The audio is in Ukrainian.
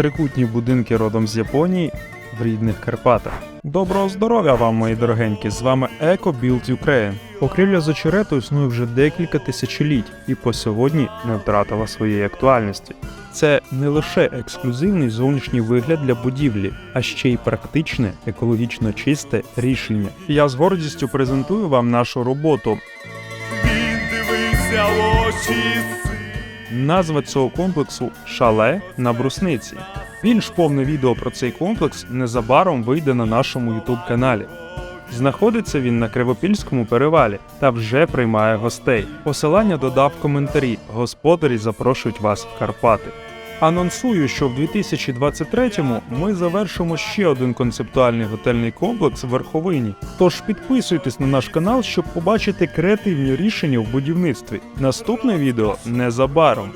трикутні будинки родом з Японії в рідних Карпатах. Доброго здоров'я вам, мої дорогенькі! З вами Eco Build Ukraine. Покрівля з очерету існує вже декілька тисячоліть і по сьогодні не втратила своєї актуальності. Це не лише ексклюзивний зовнішній вигляд для будівлі, а ще й практичне, екологічно чисте рішення. Я з гордістю презентую вам нашу роботу. Назва цього комплексу Шале на брусниці. Більш повне відео про цей комплекс незабаром вийде на нашому YouTube каналі. Знаходиться він на Кривопільському перевалі та вже приймає гостей. Посилання додав коментарі. Господарі запрошують вас в Карпати. Анонсую, що в 2023-му ми завершимо ще один концептуальний готельний комплекс в Верховині. Тож підписуйтесь на наш канал, щоб побачити креативні рішення в будівництві. Наступне відео незабаром.